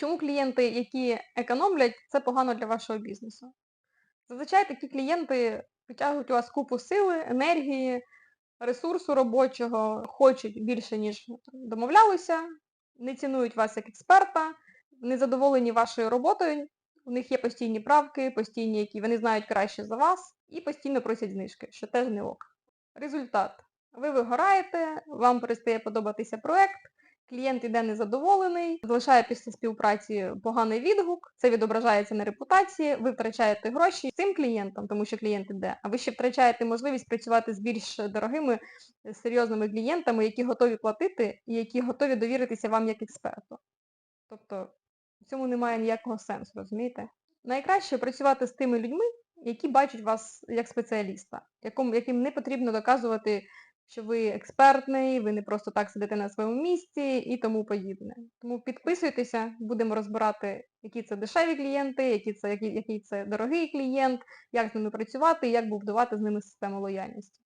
Чому клієнти, які економлять, це погано для вашого бізнесу? Зазвичай такі клієнти притягують у вас купу сили, енергії, ресурсу робочого, хочуть більше, ніж домовлялися, не цінують вас як експерта, не задоволені вашою роботою, у них є постійні правки, постійні, які вони знають краще за вас, і постійно просять знижки, що теж не ок. Результат. Ви вигораєте, вам перестає подобатися проект, клієнт іде незадоволений, залишає після співпраці поганий відгук, це відображається на репутації, ви втрачаєте гроші цим клієнтам, тому що клієнт іде, а ви ще втрачаєте можливість працювати з більш дорогими, е, серйозними клієнтами, які готові платити і які готові довіритися вам як експерту. Тобто в цьому немає ніякого сенсу, розумієте? Найкраще працювати з тими людьми, які бачать вас як спеціаліста, яким не потрібно доказувати, що ви експертний, ви не просто так сидите на своєму місці і тому подібне. Тому підписуйтеся, будемо розбирати, які це дешеві клієнти, які це, який, який це дорогий клієнт, як з ними працювати і як будувати з ними систему лояльності.